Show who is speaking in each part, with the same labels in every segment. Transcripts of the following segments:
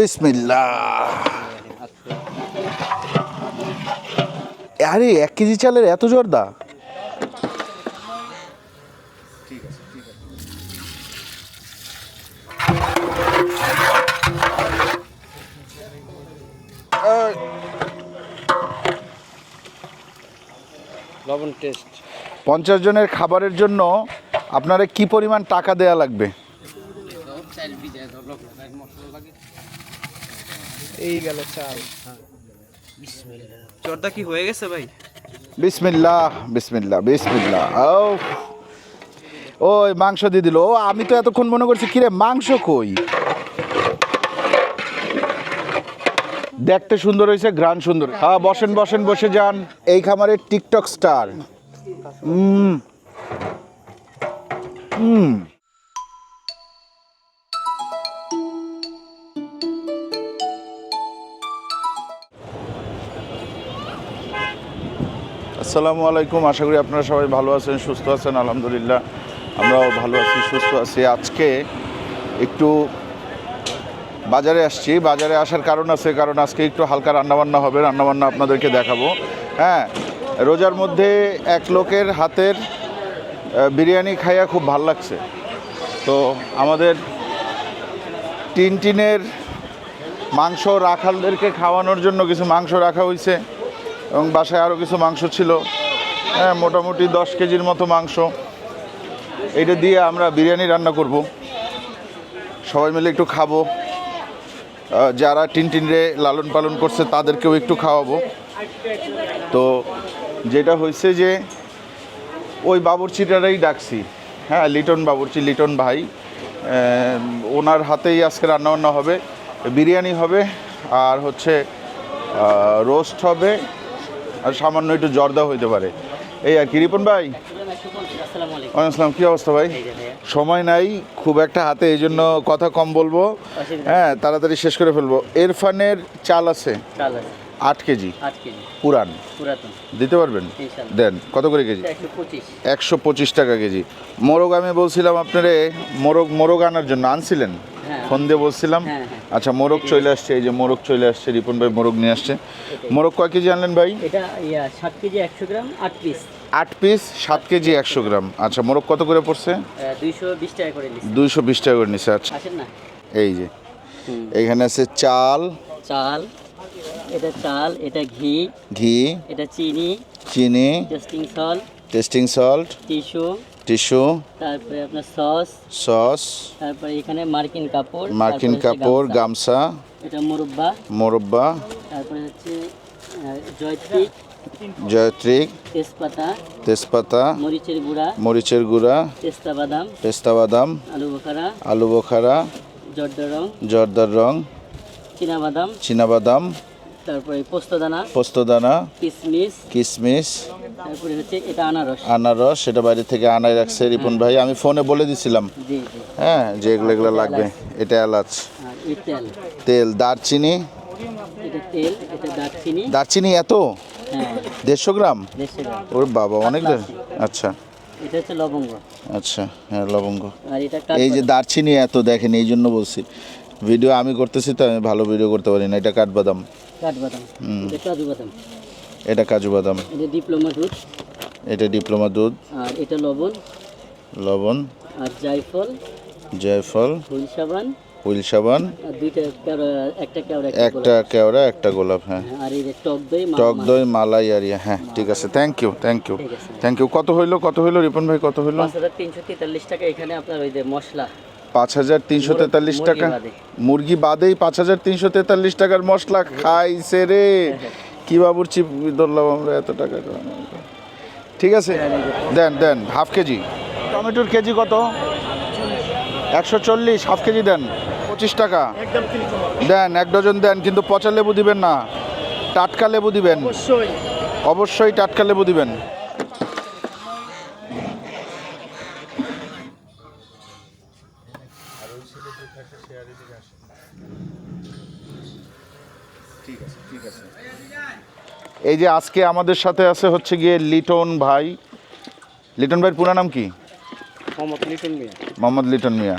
Speaker 1: বিসমিল্লাহ। আরে এক কেজি চালের এত জর্দা?
Speaker 2: লবণ টেস্ট।
Speaker 1: পঞ্চাশ জনের খাবারের জন্য আপনারা কি পরিমাণ টাকা দেয়া লাগবে?
Speaker 2: এই গেল, চাল। জর্দা কি হয়ে গেছে ভাই?
Speaker 1: বিসমিল্লাহ বিসমিল্লাহ বিসমিল্লাহ। ও ওই মাংস দিয়ে দিল। ও, আমি তো এতক্ষণ মনে করছি, কিরে, মাংস কই? দেখতে সুন্দর হয়েছে গ্রান সুন্দর। হ্যাঁ বসেন বসেন, বসে যান। এই খামারের টিকটক স্টার। হুম হুম আসসালামু আলাইকুম। আশা করি আপনারা সবাই ভালো আছেন, সুস্থ আছেন, আলহামদুলিল্লাহ। আমরাও ভালো আছি, সুস্থ আছি। আজকে একটু বাজারে আসছি। বাজারে আসার কারণ আছে, কারণ আজকে একটু হালকা রান্নাবান্না হবে। রান্নাবান্না আপনাদেরকে দেখাবো। হ্যাঁ রোজার মধ্যে এক লোকের হাতের বিরিয়ানি খাইয়া খুব ভালো লাগছে। তো আমাদের টিন টিনের মাংস রাখালদেরকে খাওয়ানোর জন্য কিছু মাংস রাখা হয়েছে এবং বাসায় আরও কিছু মাংস ছিল। হ্যাঁ মোটামুটি দশ কেজির মতো মাংস। এটা দিয়ে আমরা বিরিয়ানি রান্না করব। সবাই মিলে একটু খাব। যারা টিন টিনরে লালন পালন করছে, তাদেরকেও একটু খাওয়াবো। তো যেটা হয়েছে যে, ওই বাবুর্চিটারাই ডাকছি। হ্যাঁ লিটন বাবুর্চি, লিটন ভাই। ওনার হাতেই আজকে রান্নাবান্না হবে। বিরিয়ানি হবে, আর হচ্ছে রোস্ট হবে আর সামান্য একটু জর্দা হইতে পারে। এই আর কি রিপন ভাই?
Speaker 3: আসসালামু
Speaker 1: কী অবস্থা ভাই? সময় নাই খুব একটা হাতে এই জন্য কথা কম বলব। হ্যাঁ তাড়াতাড়ি শেষ করে ফেলব। এরফানের চাল আছে? আট কেজি। পুরান। দিতে পারবেন? দেন কত করে কেজি?
Speaker 3: একশো পঁচিশ
Speaker 1: টাকা কেজি। মোরগ আমি বলছিলাম আপনারে মোরগ মোরগ আনার জন্য। আনছিলেন। ফোন দিয়ে বলছিলাম।
Speaker 3: হ্যাঁ, হ্যাঁ।
Speaker 1: আচ্ছা মোরগ চলে আসছে এই যে মোরগ চলে আসছে রিপন ভাই মোরগ নিয়ে আসছে। মোরগ কয় কেজি আনলেন ভাই?
Speaker 3: এটা সাত কেজি একশো গ্রাম আট পিস।
Speaker 1: আট পিস সাত কেজি একশো গ্রাম। আচ্ছা মোরগ কত করে পড়ছে?
Speaker 3: দুইশো বিশ টাকা করে
Speaker 1: দুইশো বিশ টাকা করে নিচ্ছে আচ্ছা। এই যে।
Speaker 3: হুম।
Speaker 1: এইখানে আছে চাল।
Speaker 3: চাল এটা চাল এটা ঘি
Speaker 1: ঘি।
Speaker 3: এটা চিনি
Speaker 1: চিনি।
Speaker 3: Testing salt
Speaker 1: testing salt.
Speaker 3: Tissue.
Speaker 1: Tissue
Speaker 3: তারপরে আপনার সস
Speaker 1: সস
Speaker 3: তারপরে এখানে মার্কিন কাপড়
Speaker 1: মার্কিন কাপড়
Speaker 3: গামছা। এটা মুরব্বা
Speaker 1: মোরব্বা
Speaker 3: তারপরে হচ্ছে জয়ত্রিক
Speaker 1: জয়ত্রিক
Speaker 3: তেজপাতা
Speaker 1: তেজপাতা
Speaker 3: মরিচের গুঁড়া
Speaker 1: মরিচের গুঁড়া
Speaker 3: পেস্তা বাদাম
Speaker 1: পেস্তা বাদাম
Speaker 3: আলু বোখারা
Speaker 1: আলু বোখারা
Speaker 3: জর্দা রং
Speaker 1: জর্দার রং
Speaker 3: বাদাম
Speaker 1: চীনাবাদাম
Speaker 3: তারপরে পোস্তদানা
Speaker 1: পোস্তদানা
Speaker 3: কিশমিশ
Speaker 1: কিশমিশ
Speaker 3: তারপরে হচ্ছে এটা আনারস।
Speaker 1: আনারস সেটা বাইরে থেকে আনাই রাখছে রিপন ভাই। আমি ফোনে বলে দিছিলাম। হ্যাঁ যে এগুলো এগুলো লাগবে। এটা এলাচ।
Speaker 3: তেল।
Speaker 1: তেল দারচিনি।
Speaker 3: এটা তেল এটা দারচিনি।
Speaker 1: দারচিনি এত?
Speaker 3: হ্যাঁ।
Speaker 1: দেড়শো গ্রাম? ওর বাবা অনেক আচ্ছা।
Speaker 3: এটা হচ্ছে লবঙ্গ।
Speaker 1: আচ্ছা হ্যাঁ লবঙ্গ।
Speaker 3: আর এটা
Speaker 1: এই যে দারচিনি এত দেখেন এই জন্য বলছি। ভিডিও আমি করতেছি তো আমি ভালো ভিডিও করতে পারি না এটা কাঠবাদাম।
Speaker 3: কাঠবাদাম এটা কাজু বাদাম।
Speaker 1: এটা কাজু বাদাম।
Speaker 3: এটা ডিপ্লোমা দুধ।
Speaker 1: এটা ডিপ্লোমা দুধ।
Speaker 3: আর এটা লবণ।
Speaker 1: লবণ।
Speaker 3: আর জায়ফল।
Speaker 1: জয়ফল।
Speaker 3: ফুল সাবান।
Speaker 1: হুইল সাবান।
Speaker 3: দুইটা একটা কেওড়া
Speaker 1: একটা কেওড়া একটা গোলাপ হ্যাঁ।
Speaker 3: আর এই টক দই
Speaker 1: টক দই মালাই আর হ্যাঁ ঠিক আছে। Thank you thank you thank you কত হইল কত হইল রিপন ভাই কত হইল?
Speaker 3: পাঁচ হাজার তিনশো তেতাল্লিশ টাকা এখানে আপনার ওই যে মশলা।
Speaker 1: পাঁচ হাজার তিনশো তেতাল্লিশ টাকা। মুরগি বাদেই পাঁচ হাজার তিনশো তেতাল্লিশ টাকার মশলা খাইছে রে। কি বাবুর চিপ ধরলাম আমরা এত টাকা ঠিক আছে দেন দেন হাফ কেজি। টমেটোর কেজি কত? একশো চল্লিশ হাফ কেজি দেন পঁচিশ টাকা। দেন এক ডজন দেন কিন্তু পচা লেবু দিবেন না। টাটকা লেবু দিবেন। অবশ্যই টাটকা লেবু দিবেন। এই যে আজকে আমাদের সাথে আছে হচ্ছে গিয়ে লিটন ভাই। লিটন ভাইয়ের পুরা নাম কি?
Speaker 2: মোহাম্মদ লিটন মিয়া।
Speaker 1: মোহাম্মদ লিটন মিয়া।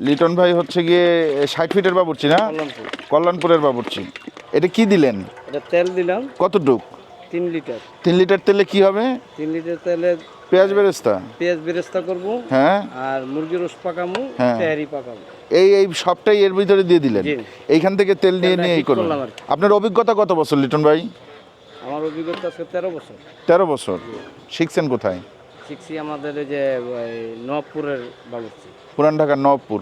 Speaker 1: লিটন ভাই হচ্ছে গিয়ে ষাট ফিটের বাবুর্চি না? কল্যাণপুরের বাবুর্চি। এটা কি দিলেন?
Speaker 2: এটা তেল দিলাম।
Speaker 1: কতটুক?
Speaker 2: তিন লিটার।
Speaker 1: তিন লিটার তেলে কি হবে?
Speaker 2: তিন লিটার তেলে
Speaker 1: পেঁয়াজ বেরেস্তা?
Speaker 2: পেঁয়াজ বেরেস্তা করব
Speaker 1: হ্যাঁ।
Speaker 2: আর মুরগির রোস পাকামু
Speaker 1: হ্যাঁ।
Speaker 2: তেহারি পাকামু
Speaker 1: এই এই সবটাই এর ভিতরে দিয়ে দিলেন? এইখান থেকে তেল নিয়ে নিয়ে এই আপনার অভিজ্ঞতা কত বছর লিটন ভাই?
Speaker 2: আমার অভিজ্ঞতা আছে তেরো বছর।
Speaker 1: তেরো বছর। শিখছেন কোথায়?
Speaker 2: শিখছি আমাদের এই যে নবপুরের বাবুর্চি
Speaker 1: পুরান ঢাকার নবপুর?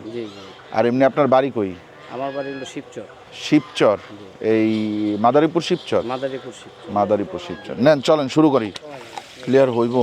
Speaker 1: আর এমনি আপনার বাড়ি কই?
Speaker 2: আমার বাড়ি হলো শিবচর।
Speaker 1: শিবচর। এই মাদারীপুর শিবচর?
Speaker 2: মাদারীপুর শিবচর।
Speaker 1: মাদারীপুর শিবচর। নেন চলেন শুরু করি। ক্লিয়ার হইব?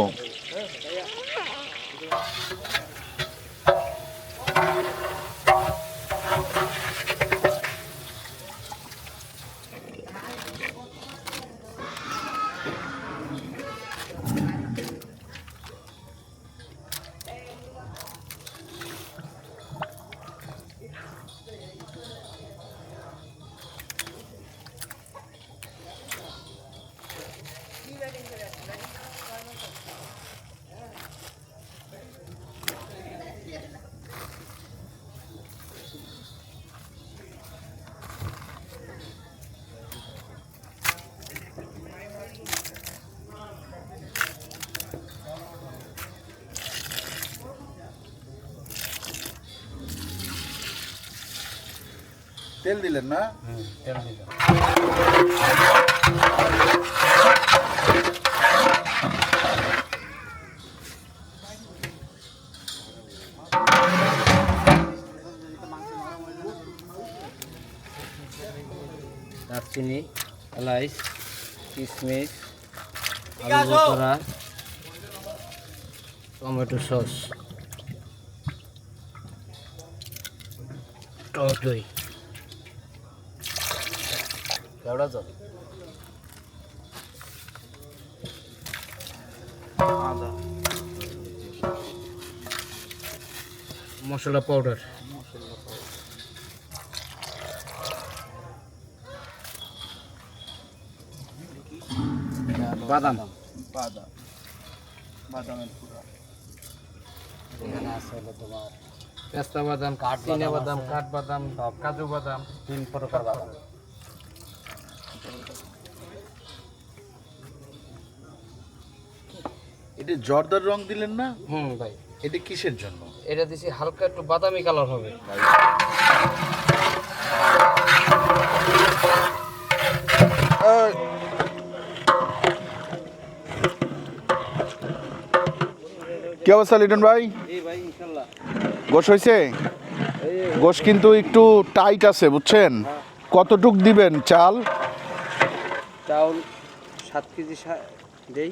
Speaker 1: তেল দিলেন না
Speaker 2: তেল দিলাম দারচিনি এলাইচ কিশমিশ আলু বোখরা টমেটো সস টক দই কেওড়া জল। আদা। মশলা পাউডার বাদাম।
Speaker 1: বাদাম। বাদামের পুরা।
Speaker 2: এখানে আছে হলো তোমার পেস্তা বাদাম চিনে বাদাম কাঠ বাদাম কাজু বাদাম। তিন প্রকার বাদাম।
Speaker 1: এটা জর্দার রং দিলেন না?
Speaker 2: হুম ভাই।
Speaker 1: এটা কিসের জন্য?
Speaker 2: এটা দিছি হালকা একটু বাদামি কালার হবে।
Speaker 1: কি অবস্থা লিটন ভাই? গোশ হয়েছে গোশ কিন্তু একটু টাইট আছে বুঝছেন? কতটুক দিবেন চাল?
Speaker 2: চাউল সাত কেজি দেই।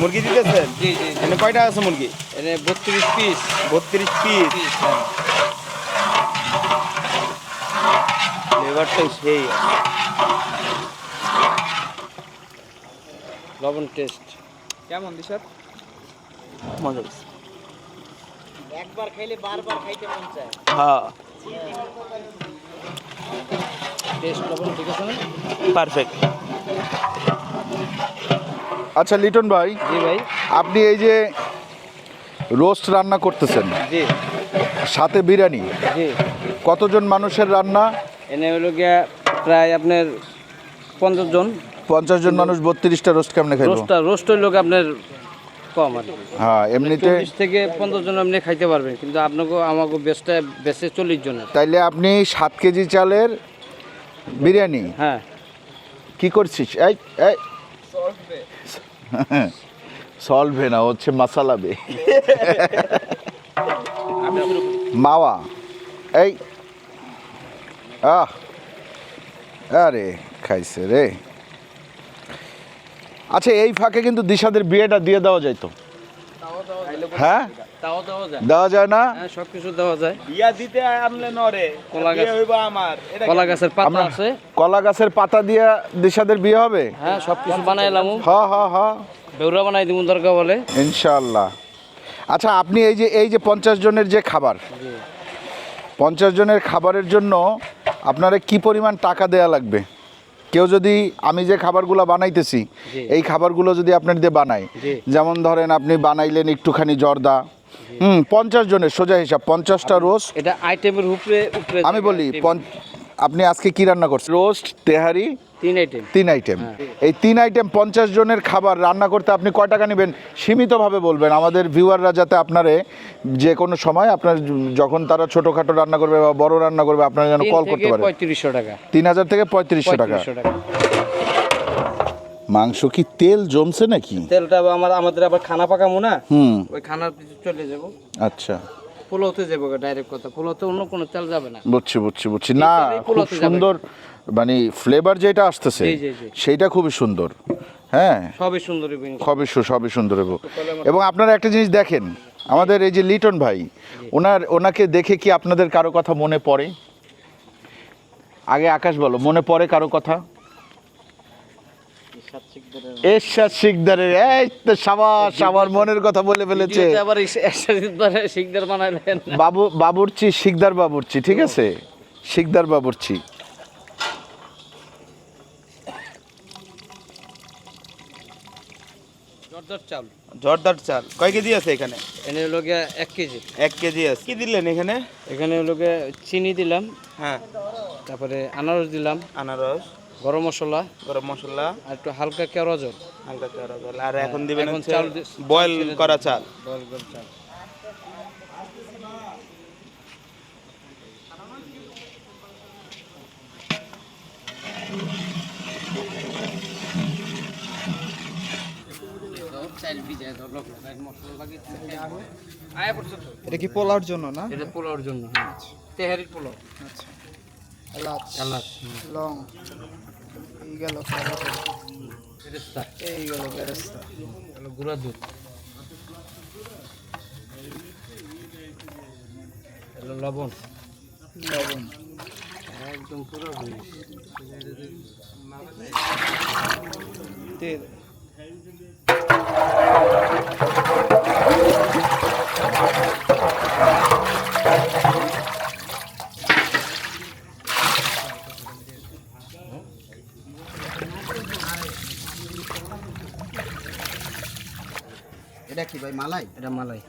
Speaker 4: মুরগি দিতেছেন?
Speaker 2: জি জি
Speaker 4: কয়টা আছে মুরগি?
Speaker 2: এনে বত্রিশ পিস।
Speaker 4: বত্রিশ পিস।
Speaker 2: পিস
Speaker 4: ফ্লেভারটাও সেই।
Speaker 2: লবণ টেস্ট।
Speaker 4: কেমন দিশার মজা
Speaker 3: একবার খাইলে বারবার খাইতে মন চায়।
Speaker 4: হ্যাঁ।
Speaker 2: টেস্ট লবণ ঠিক আছে না?
Speaker 4: পারফেক্ট।
Speaker 1: আচ্ছা লিটন ভাই
Speaker 2: জি ভাই।
Speaker 1: আপনি এই যে রোস্ট রান্না করতেছেন
Speaker 2: জি।
Speaker 1: সাথে বিরিয়ানি
Speaker 2: জি।
Speaker 1: কতজন মানুষের রান্না?
Speaker 2: এনে হলো গিয়া প্রায় আপনার পঞ্চাশ জন।
Speaker 1: পঞ্চাশ জন মানুষ বত্রিশটা রোস্ট কেমনে খাইব?
Speaker 2: রোস্টটা রোস্ট হইল আপনার কম আর
Speaker 1: হ্যাঁ এমনিতে
Speaker 2: থেকে পঞ্চাশ জন আপনি খাইতে পারবেন কিন্তু আপনাকে আমাকে বেচটা বেচে চল্লিশ জনের
Speaker 1: তাইলে আপনি সাত কেজি চালের বিরিয়ানি
Speaker 2: হ্যাঁ।
Speaker 1: কি করছিস? এই এই সলভে। না হচ্ছে মাসালাবে মাওয়া। এই। আহ। আরে খাইছে রে। আচ্ছা এই ফাঁকে কিন্তু দিশাদের বিয়েটা দিয়ে দেওয়া যাইতো। হ্যাঁ?
Speaker 2: তাও দেওয়া যায়।
Speaker 1: দেওয়া যায় না?
Speaker 2: হ্যাঁ সব কিছু দেওয়া যায়।
Speaker 4: ইয়া দিতে আনলে নরে
Speaker 2: কলা গাছ।
Speaker 4: বিয়ে আমার।
Speaker 2: কলা গাছের পাতা আছে।
Speaker 1: কলা গাছের পাতা দিয়ে দিশাদের বিয়ে হবে?
Speaker 2: হ্যাঁ সব কিছু বানাইলাম
Speaker 1: হ হ হ
Speaker 2: বেউরা বানাই দিব দরকার বলে।
Speaker 1: ইনশাআল্লাহ। আচ্ছা আপনি এই যে এই যে পঞ্চাশ জনের যে খাবার পঞ্চাশ জনের খাবারের জন্য আপনারা কি পরিমাণ টাকা দেয়া লাগবে? কেউ যদি আমি যে খাবারগুলো বানাইতেছি এই খাবারগুলো যদি আপনার দিয়ে বানাই যেমন ধরেন আপনি বানাইলেন একটুখানি জর্দা হুম পঞ্চাশ জনের সোজা হিসাব পঞ্চাশটা রোস্ট
Speaker 2: এটা আইটেমের উপরে উপরে
Speaker 1: আমি বলি পঞ্চ- আপনি আজকে কি রান্না করছেন? রোস্ট তেহারি
Speaker 2: তিন আইটেম
Speaker 1: তিন আইটেম
Speaker 2: হ্যাঁ।
Speaker 1: এই তিন আইটেম পঞ্চাশ জনের খাবার রান্না করতে আপনি কয় টাকা নেবেন? সীমিতভাবে বলবেন। আমাদের ভিউয়াররা যাতে আপনারে যে কোনো সময় আপনার যখন তারা ছোটোখাটো রান্না করবে বা বড় রান্না করবে আপনারা যেন কল করতে পারে
Speaker 2: পঁয়ত্রিশশো টাকা।
Speaker 1: তিন হাজার থেকে পঁয়ত্রিশশো টাকা। মাংস কি তেল জমছে নাকি?
Speaker 2: তেলটা আমার আমাদের আবার খানা পাকামো না?
Speaker 1: হুম।
Speaker 2: ওই খানার পিছু চলে যাব।
Speaker 1: আচ্ছা।
Speaker 2: পোলাওতে যাব ডাইরেক্ট কথা। পোলাওতে অন্য কোনো তেল যাবে না।
Speaker 1: বুঝছি বুঝছি বুঝছি। না খুব সুন্দর মানে ফ্লেভার যেটা আসতেছে। সেইটা খুবই সুন্দর। হ্যাঁ?
Speaker 2: সবই সুন্দর
Speaker 1: সবই সবই সুন্দর এবং এবং আপনারা একটা জিনিস দেখেন আমাদের এই যে লিটন ভাই ওনার ওনাকে দেখে কি আপনাদের কারও কথা মনে পড়ে? আগে আকাশ বলো মনে পড়ে কারও কথা? এরশাদ শিকদারের এই তো সাবাস আমার মনের কথা বলে ফেলেছে।
Speaker 2: আবার শিকদার বানাইলেন
Speaker 1: বাবু বাবুরচি শিকদার বাবুরচি ঠিক আছে? শিকদার বাবুরচি।
Speaker 2: জর্দার চাল।
Speaker 4: জর্দার চাল। কয় কেজি আছে এখানে?
Speaker 2: এনে হলো গিয়া এক কেজি।
Speaker 4: এক কেজি আছে। কি দিলেন এখানে?
Speaker 2: এখানে হলো গিয়া চিনি দিলাম।
Speaker 4: হ্যাঁ।
Speaker 2: তারপরে আনারস দিলাম।
Speaker 4: আনারস।
Speaker 2: গরম মশলা।
Speaker 4: গরম মশলা।
Speaker 2: আর একটু হালকা কেওড়া জল।
Speaker 4: হালকা কেওড়া জল। আর এখন দিবেন
Speaker 2: এখন
Speaker 4: হচ্ছে
Speaker 2: চাল
Speaker 4: বয়েল করা চাল।
Speaker 2: বয়েল করা চাল।
Speaker 5: এটা কি পোলাওর জন্য না?
Speaker 2: এটা পোলাওর জন্য হ্যাঁ। তেহারির পোলাও।
Speaker 5: আচ্ছা। এলাচ
Speaker 2: এলাচ
Speaker 5: লং। গেল এই গেল বেরেস্তা
Speaker 2: হলো গুঁড়া দুধ। হলো লবণ।
Speaker 5: লবণ।
Speaker 2: একদম পুরো।
Speaker 5: তেল।
Speaker 6: এটা কি ভাই মালাই?
Speaker 2: এটা মালাই।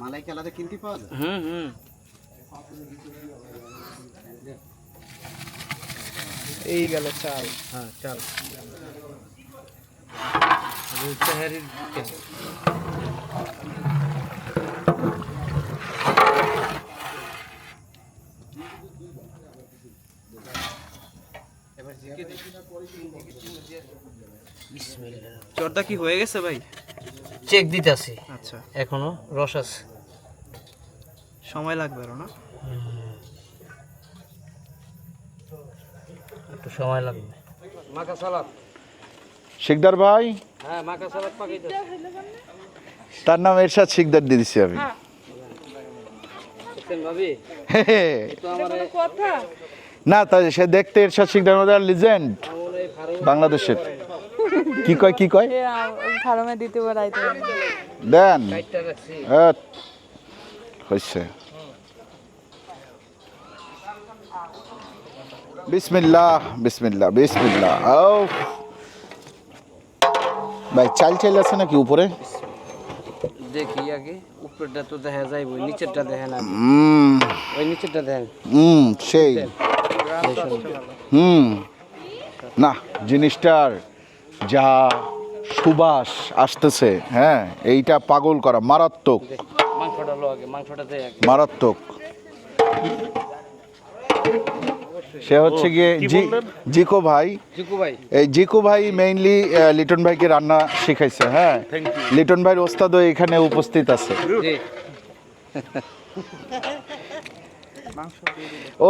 Speaker 6: মালাই কি আলাদা কিনতে পাওয়া যায়?
Speaker 2: হুম হুম।
Speaker 5: এই গেল চাল।
Speaker 2: হ্যাঁ চাল। বিসমিল্লাহ।
Speaker 5: জর্দা কি হয়ে গেছে ভাই?
Speaker 2: চেক দিতেছি।
Speaker 5: আচ্ছা।
Speaker 2: এখনও রস আছে।
Speaker 5: সময় লাগবে আরও না?
Speaker 2: একটু সময় লাগবে। মাকা সালাদ।
Speaker 1: শিকদার ভাই?
Speaker 2: হ্যাঁ মাকা সালাদ পাকাইতেছি
Speaker 1: তার নাম এরশাদ শিকদার দিয়ে দিচ্ছি আমি।
Speaker 2: দেখছেন ভাবি?
Speaker 1: হে হে।
Speaker 2: তো
Speaker 1: না তাই সে দেখতে এরশাদ শিকদার মধ্যে লিজেন্ড বাংলাদেশের। কি কয় কি কয়?
Speaker 7: ফার্মে দিতে পারাইতে
Speaker 1: দেন।
Speaker 2: রাখছি।
Speaker 1: হ্যাঁ, বিসমিল্লাহ বিসমিল্লাহ বিসমিল্লাহ। ও ভাই চাল চাল আছে নাকি উপরে?
Speaker 2: দেখি আগে উপরেরটা তো দেখা যাইব নিচেরটা দেখে না
Speaker 1: হুম
Speaker 2: ওই নিচেরটা দেখেন।
Speaker 1: হুম সেই। হুম। না জিনিসটার যা সুবাস আসতেছে হ্যাঁ এইটা পাগল করা মারাত্মক। মারাত্মক। সে হচ্ছে গিয়ে জিকো ভাই। এই জিকো ভাই মেইনলি লিটন ভাইকে রান্না শিখাইছে হ্যাঁ। লিটন ভাইয়ের ওস্তাদও এখানে উপস্থিত আছে।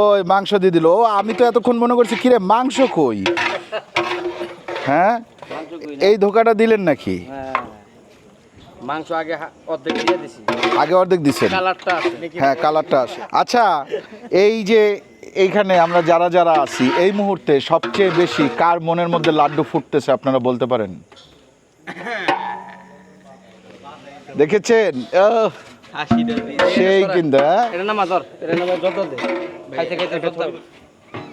Speaker 1: ওই মাংস দিয়ে দিল। ও আমি তো এতক্ষণ মনে করছি কিরে মাংস কই? হ্যাঁ? এই ধোকাটা দিলেন নাকি?
Speaker 2: হ্যাঁ। মাংস আগে অর্ধেক দিয়ে দিছি।
Speaker 1: আগে অর্ধেক
Speaker 2: কালারটা আছে।
Speaker 1: হ্যাঁ কালারটা আসে আচ্ছা এই যে এইখানে আমরা যারা যারা আছি এই মুহূর্তে সবচেয়ে বেশি কার মনের মধ্যে লাড্ডু ফুটতেছে আপনারা বলতে পারেন? দেখেছেন? সেই কিন্তু হ্যাঁ?
Speaker 2: যত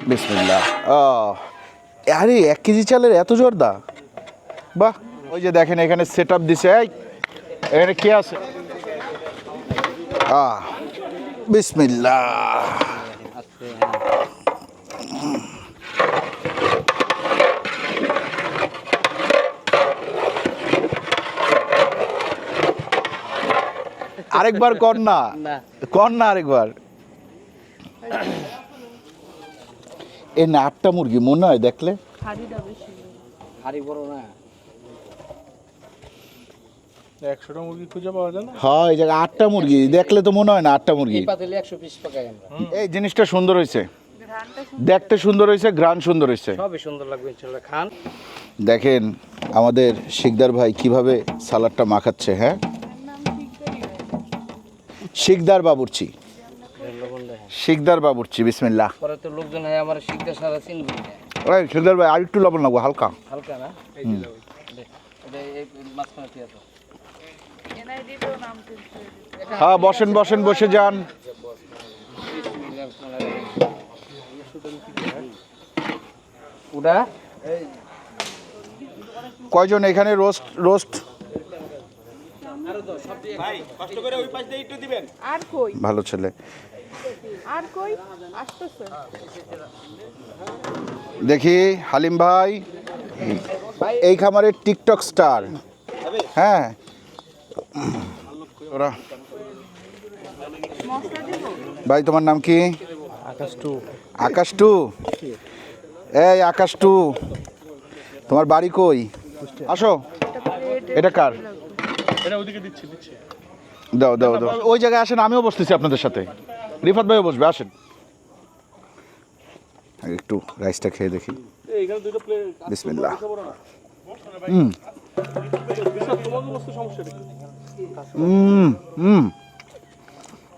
Speaker 1: বিসমিল্লাহ। আরে এক কেজি চালের এত জোরদা? বাহ ওই যে দেখেন এখানে সেট আপ দিছে এই, এখানে কে আছে? আহ
Speaker 2: হ্যাঁ
Speaker 1: আরেকবার কর না। কর না আরেকবার। এ না আটটা মুরগি মনে হয় দেখলে।
Speaker 2: হাড়ি বড় না।
Speaker 5: একশোটা মুরগি খুঁজে পাওয়া যায় না?
Speaker 1: হয় এই জায়গায় আটটা মুরগি। দেখলে তো মনে হয় না আটটা মুরগি।
Speaker 2: এই একশো পিস পাকাই আমরা।
Speaker 1: এই জিনিসটা সুন্দর হয়েছে। দেখতে সুন্দর হয়েছে গ্রান সুন্দর হয়েছে।
Speaker 2: সবই সুন্দর লাগবে ইনশাল্লাহ। খান।
Speaker 1: দেখেন আমাদের শিকদার ভাই কীভাবে সালাডটা মাখাচ্ছে হ্যাঁ? শিকদার বাবুর্চি। শিকদার বাবুর্চি বিসমিল্লাহ।
Speaker 2: পরে তো লোকজন হয় আমার শিখতে সারা চিনবে
Speaker 1: ওই শিকদার ভাই আর একটু লবণ লাগবো হালকা।
Speaker 2: হালকা না? এই
Speaker 7: তুলছে
Speaker 1: হ্যাঁ বসেন বসেন বসে যান। কয়জন এখানে রোস্ট রোস্ট?
Speaker 4: ভাই কষ্ট করে ওই পাশ দিয়ে একটু দিবেন।
Speaker 7: আর কই?
Speaker 1: ভালো ছেলে।
Speaker 7: আর
Speaker 1: দেখি হালিম ভাই এই খামারের টিকটক স্টার। হ্যাঁ ওরা। ভাই তোমার নাম কি? Akash two Akash two? এই আকাশ টু। তোমার বাড়ি কই? আসো। এটা কার? দাও দাও দাও। ওই জায়গায় আসেন আমিও বসতেছি আপনাদের সাথে। রিফাত ভাইও বসবে আসেন। একটু রাইসটা খেয়ে দেখি। বিসমিল্লাহ। হুম। হুম হুম।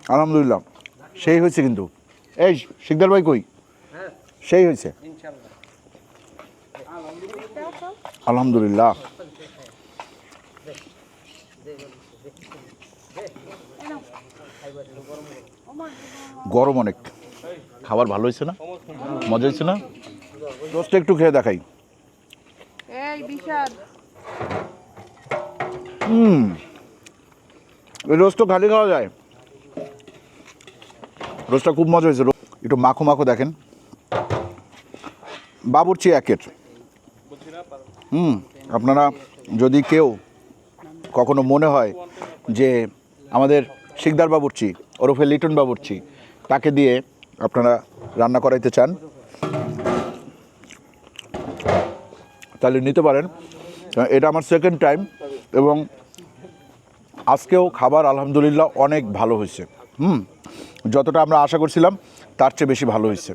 Speaker 1: আলহামদুলিল্লাহ। সেই হয়েছে কিন্তু। এই শিকদার ভাই কই? সেই হয়েছে। আলহামদুলিল্লাহ। গরম অনেক। খাবার ভালো হয়েছে না? মজা হয়েছে না? রোস্টটা একটু খেয়ে দেখাই। হুম। রোস্ট তো খালি খাওয়া যায়। রোস্টটা খুব মজা হয়েছে। একটু মাখো মাখো দেখেন। বাবুর্চি একের। হুম, আপনারা যদি কেউ কখনো মনে হয় যে আমাদের শিকদার বাবুর্চি, ওরফে লিটন বাবুর্চি, তাকে দিয়ে আপনারা রান্না করাইতে চান, তাহলে নিতে পারেন। এটা আমার সেকেন্ড টাইম এবং আজকেও খাবার আলহামদুলিল্লাহ অনেক ভালো হয়েছে। হুম? যতটা আমরা আশা করছিলাম তার চেয়ে বেশি ভালো হয়েছে।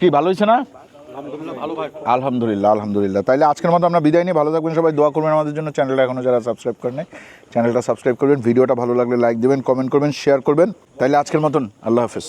Speaker 1: কি ভালো হয়েছে না? আলহামদুলিল্লাহ আলহামদুলিল্লাহ তাহলে আজকের মতো আমরা বিদায় নিয়ে ভালো থাকবেন সবাই দোয়া করবেন আমাদের জন্য। চ্যানেলটা এখনও যারা সাবস্ক্রাইব করেন চ্যানেলটা সাবস্ক্রাইব করবেন। ভিডিওটা ভালো লাগলে লাইক দেবেন কমেন্ট করবেন শেয়ার করবেন। তাইলে আজকের মতন আল্লাহ হাফেজ।